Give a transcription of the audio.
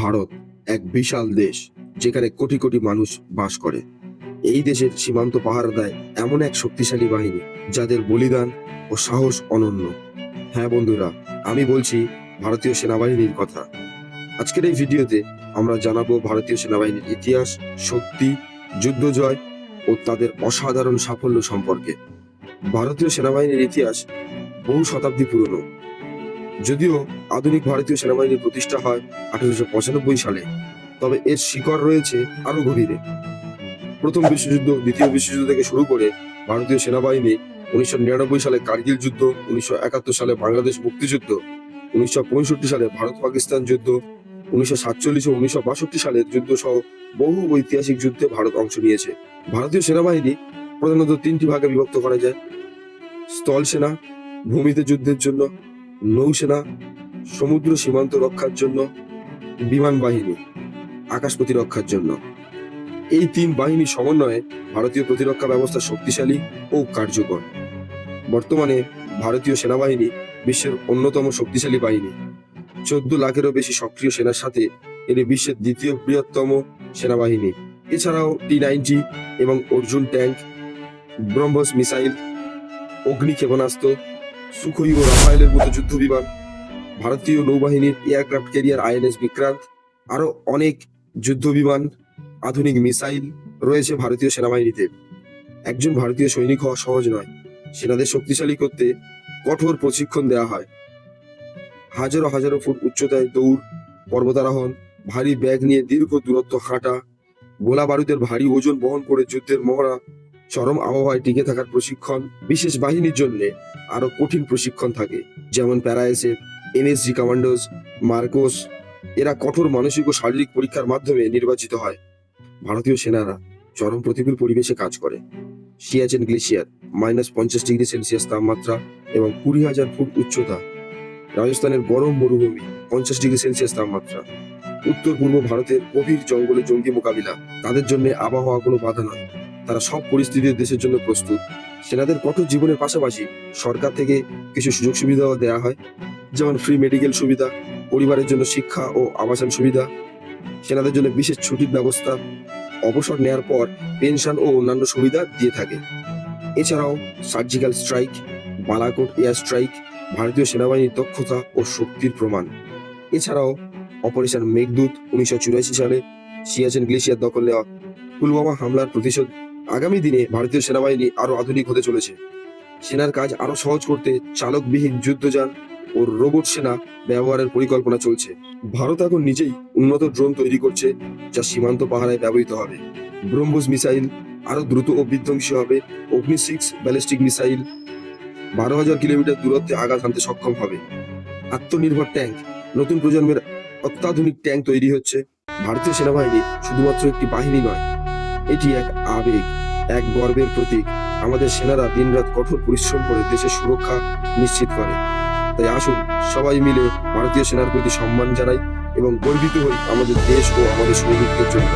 ভারত, এক বিশাল দেশ যেখানে কোটি কোটি মানুষ বাস করে। এই দেশের সীমান্ত পাহারা দেয় এমন এক শক্তিশালী বাহিনী যাদের বলিদান ও সাহস অনন্য। হ্যাঁ বন্ধুরা, আমি বলছি ভারতীয় সেনাবাহিনীর কথা। আজকের এই ভিডিওতে আমরা জানাব ভারতীয় সেনাবাহিনীর ইতিহাস, শক্তি যুদ্ধ জয় ও তাদের অসাধারণ সাফল্য সম্পর্কে। ভারতীয় সেনাবাহিনীর ইতিহাস বহু শতাব্দী পুরনো। যদিও আধুনিক ভারতীয় সেনাবাহিনীর প্রতিষ্ঠা হয় আঠারোশো পঁচানব্বই সালে, তবে এর শিকড় রয়েছে আরও গভীরে। প্রথম বিশ্বযুদ্ধ, দ্বিতীয় বিশ্বযুদ্ধ থেকে শুরু করে ভারতীয় সেনাবাহিনী উনিশশো নিরানব্বই সালে কার্গিল যুদ্ধ, উনিশশো একাত্তর সালে বাংলাদেশ মুক্তিযুদ্ধ, উনিশশো পঁয়ষট্টি সালে ভারত পাকিস্তান যুদ্ধ, উনিশশো সাতচল্লিশ ও উনিশশো বাষট্টি সালের যুদ্ধ সহ বহু ঐতিহাসিক যুদ্ধে ভারত অংশ নিয়েছে। ভারতীয় সেনাবাহিনী প্রধানত তিনটি ভাগে বিভক্ত করা যায়। স্থল সেনা, ভূমিতে যুদ্ধের জন্য নৌসেনা, সমুদ্র সীমান্ত রক্ষার জন্য, বিমান বাহিনী আকাশ প্রতিরক্ষার জন্য। এই তিন বাহিনীর সমন্বয়ে ভারতীয় প্রতিরক্ষা ব্যবস্থা শক্তিশালী ও কার্যকর। বর্তমানে ভারতীয় সেনাবাহিনী বিশ্বের অন্যতম শক্তিশালী বাহিনী। চোদ্দ লাখেরও বেশি সক্রিয় সেনার সাথে এটি বিশ্বের দ্বিতীয় বৃহত্তম সেনাবাহিনী। এছাড়াও টি নাইনটি এবং অর্জুন ট্যাঙ্ক, ব্রহ্মস মিসাইল অগ্নি ক্ষেপণাস্ত্র সুখই ও রাফায়েলের মতো যুদ্ধ বিমান ভারতীয় নৌবাহিনীর এয়ারক্রাফট ক্যারিয়ার আইএনএস বিক্রান্ত আরও অনেক যুদ্ধ বিমান আধুনিক মিসাইল রয়েছে ভারতীয় সেনাবাহিনীতে। একজন ভারতীয় সৈনিক হওয়া সহজ নয়, সেনাদের শক্তিশালী করতে কঠোর প্রশিক্ষণ দেওয়া হয়। হাজারো হাজারো ফুট উচ্চতায় দৌড়, পর্বতারোহণ, ভারী ব্যাগ নিয়ে দীর্ঘ দূরত্ব হাঁটা গোলা বারুদের ভারী ওজন বহন করে যুদ্ধের মহড়া চরম আবহাওয়ায় টিকে থাকার প্রশিক্ষণ, বিশেষ বাহিনীর জন্য আরও কঠিন প্রশিক্ষণ থাকে, যেমন প্যারাএসএফ, এনএসজি কমান্ডোস, মার্কোস। এরা কঠোর মানসিক ও শারীরিক পরীক্ষার মাধ্যমে নির্বাচিত হয়। ভারতীয় সেনারা চরম প্রতিকূল পরিবেশে কাজ করে। সিয়াচেন গ্লেশিয়ার, মাইনাস পঞ্চাশ ডিগ্রি সেলসিয়াস তাপমাত্রা এবং কুড়ি হাজার ফুট উচ্চতা। রাজস্থানের গরম মরুভূমি, পঞ্চাশ ডিগ্রি সেলসিয়াস তাপমাত্রা। উত্তর পূর্ব ভারতের গভীর জঙ্গলে জঙ্গি মোকাবিলা, তাদের জন্য আবহাওয়া কোনো বাধা নয়। তারা সব পরিস্থিতিতে দেশের জন্য প্রস্তুত। সেনাদের কঠোর জীবনের পাশাপাশি সরকার থেকে কিছু সুযোগ সুবিধাও দেওয়া হয়, যেমন ফ্রি মেডিকেল সুবিধা, পরিবারের জন্য শিক্ষা ও আবাসন সুবিধা, সেনাদের জন্য বিশেষ ছুটির ব্যবস্থা, অবসর নেওয়ার পর পেনশন ও অন্যান্য সুবিধা দিয়ে থাকে। এছাড়াও surgical strike Balakot air strike ভারতীয় সেনাবাহিনীর দক্ষতা ও শক্তির প্রমাণ। এছাড়াও অপারেশন মেঘদূত উনিশশো চুরাশি সালে সিয়াচেন গ্লেশিয়ার দখল নেওয়া পুলওয়ামা হামলার প্রতিশোধ আগামী দিনে ভারতীয় সেনাবাহিনী আরও আধুনিক হতে চলেছে। সেনার কাজ আরও সহজ করতে চালকবিহীন যুদ্ধযান ও রোবট সেনা ব্যবহারের পরিকল্পনা চলছে। ভারত এখন নিজেই উন্নত ড্রোন তৈরি করছে, যা সীমান্ত পাহারায় ব্যবহৃত হবে। ব্রহ্মোস মিসাইল আরও দ্রুত ও বিধ্বংসী হবে। অগ্নি সিক্স, ব্যালিস্টিক মিসাইল বারো হাজার কিলোমিটার দূরত্বে আঘাত হানতে সক্ষম হবে। আত্মনির্ভর ট্যাঙ্ক, নতুন প্রজন্মের অত্যাধুনিক ট্যাঙ্ক তৈরি হচ্ছে। ভারতীয় সেনাবাহিনী শুধুমাত্র একটি বাহিনী নয় এটি এক আবেগ, এক গর্বের প্রতীক। আমাদের সেনারা দিনরাত কঠোর পরিশ্রম করে দেশের সুরক্ষা নিশ্চিত করে। তাই আসুন সবাই মিলে ভারতীয় সেনার প্রতি সম্মান জানাই এবং গর্বিত হই আমাদের দেশ ও আমাদের সৈনিকদের জন্য।